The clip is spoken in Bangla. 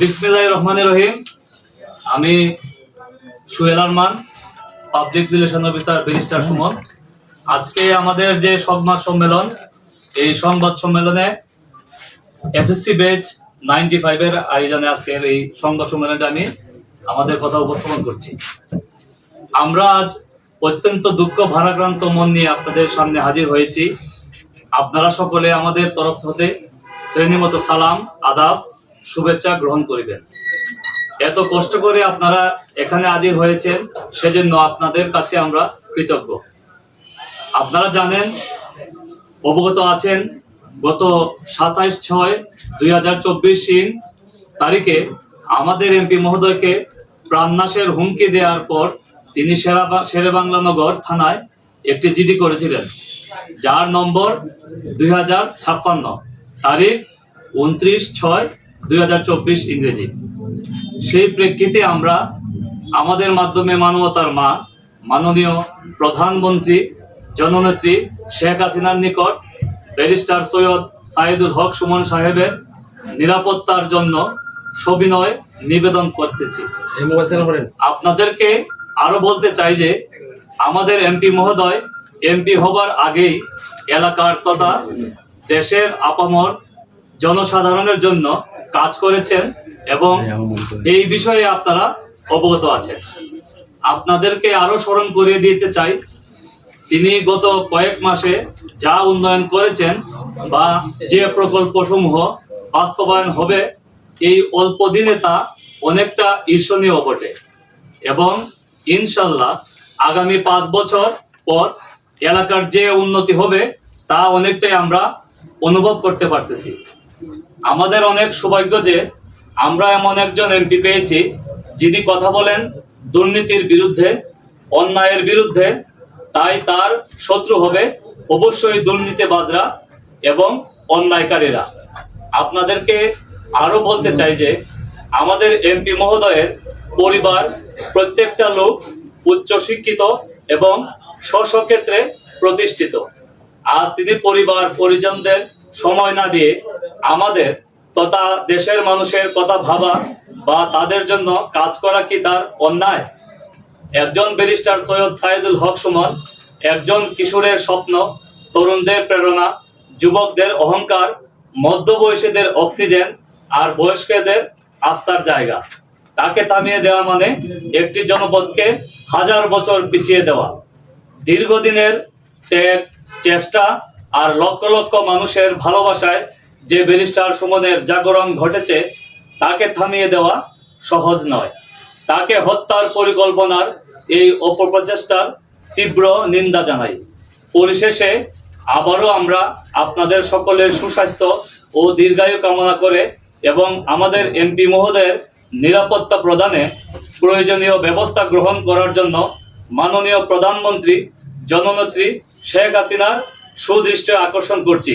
বিসমিল্লাহ রহমানের রহিম। আমি Suhel Arman, public relation officer barrister Suman. আজকে আমাদের যে সংবাদ সম্মেলন, এই সংবাদ সম্মেলনে এসএসসি বেচ নাইনটি ফাইভের আয়োজনে আজকের এই সংবাদ সম্মেলনে আমি আমাদের কথা উপস্থাপন করছি। আমরা আজ অত্যন্ত দুঃখ ভারাক্রান্ত মন নিয়ে আপনাদের সামনে হাজির হয়েছি। আপনারা সকলে আমাদের তরফ হতে শ্রেণীমতো সালাম, আদাব শুভেচ্ছা গ্রহণ করিবেন। এত কষ্ট করে আপনারা এখানে হাজির হয়েছেন, সেজন্য আপনাদের কাছে আমরা কৃতজ্ঞ। আপনারা জানেন, অবগত আছেন, গত সাতাইশ ছয় দুই হাজার চব্বিশ তারিখে আমাদের এমপি মহোদয়কে প্রাণনাশের হুমকি দেওয়ার পর তিনি সেরা বাংলা নগর থানায় একটি জিডি করেছিলেন, যার নম্বর দুই হাজার ছাপ্পান্ন, তারিখ উনত্রিশ ছয় দুই হাজার চব্বিশ ইংরেজি। সেই প্রেক্ষিতে আমরা আমাদের মাধ্যমে মানবতার মা মাননীয় প্রধানমন্ত্রী জননেত্রী শেখ হাসিনার নিকট ব্যারিস্টার সৈয়দ সাইদুল হক সুমন সাহেবের নিরাপত্তার জন্য সবিনয় নিবেদন করতেছি। আপনাদেরকে আরও বলতে চাই যে আমাদের এমপি মহোদয় এমপি হবার আগেই এলাকার তথা দেশের আপামর জনসাধারণের জন্য কাজ করেছেন এবং এই বিষয়ে আপনারা অবগত আছেন। আপনাদেরকে আরও স্মরণ করিয়ে দিতে চাই তিনি গত কয়েক মাসে যা উন্নয়ন করেছেন বা যে প্রকল্প সমূহ বাস্তবায়ন হবে এই অল্প দিনে তা অনেকটা ঈর্ষণীয় বটে এবং ইনশাল্লাহ আগামী পাঁচ বছর পর এলাকার যে উন্নতি হবে তা অনেকটাই আমরা অনুভব করতে পারতেছি। আমাদের অনেক সৌভাগ্য যে আমরা এমন একজন এমপি পেয়েছি যিনি কথা বলেন দুর্নীতির বিরুদ্ধে, অন্যায়ের বিরুদ্ধে, তাই তার শত্রু হবে অবশ্যই দুর্নীতিবাজরা এবং অন্যায়কারীরা। আপনাদেরকে আরও বলতে চাই যে আমাদের এমপি মহোদয়ের পরিবার, প্রত্যেকটা লোক উচ্চ শিক্ষিত এবং স্ব স্ব ক্ষেত্রে প্রতিষ্ঠিত। আজ তিনি পরিবার পরিজনদের সময় না দিয়ে আমাদের তথা দেশের মানুষের কথা ভাবা বা তাদের জন্য কাজ করা কি তার অন্যায়? একজন ব্যারিস্টার সৈয়দ সাইদুল হক সুমন, একজন কিশোরের স্বপ্ন, তরুণদের প্রেরণা, যুবকদের অহংকার, মধ্যবয়সীদের অক্সিজেন আর বয়স্কদের আস্থার জায়গা। তাকে থামিয়ে দেওয়া মানে একটি জনপদকে হাজার বছর পিছিয়ে দেওয়া। দীর্ঘদিনের ত্যাগ, চেষ্টা আর লক্ষ লক্ষ মানুষের ভালোবাসায় যে ব্যারিস্টার সুমনের জাগরণ ঘটেছে, তাকে থামিয়ে দেওয়া সহজ নয়। তাকে হত্যার পরিকল্পনার এই অপপ্রচেষ্টার তীব্র নিন্দা জানাই। পরিশেষে আবারও আমরা আপনাদের সকলের সুস্বাস্থ্য ও দীর্ঘায়ু কামনা করে এবং আমাদের এমপি মহোদয়ের নিরাপত্তা প্রদানে প্রয়োজনীয় ব্যবস্থা গ্রহণ করার জন্য মাননীয় প্রধানমন্ত্রী, জননেত্রী শেখ হাসিনার সুদৃষ্টি আকর্ষণ করছি।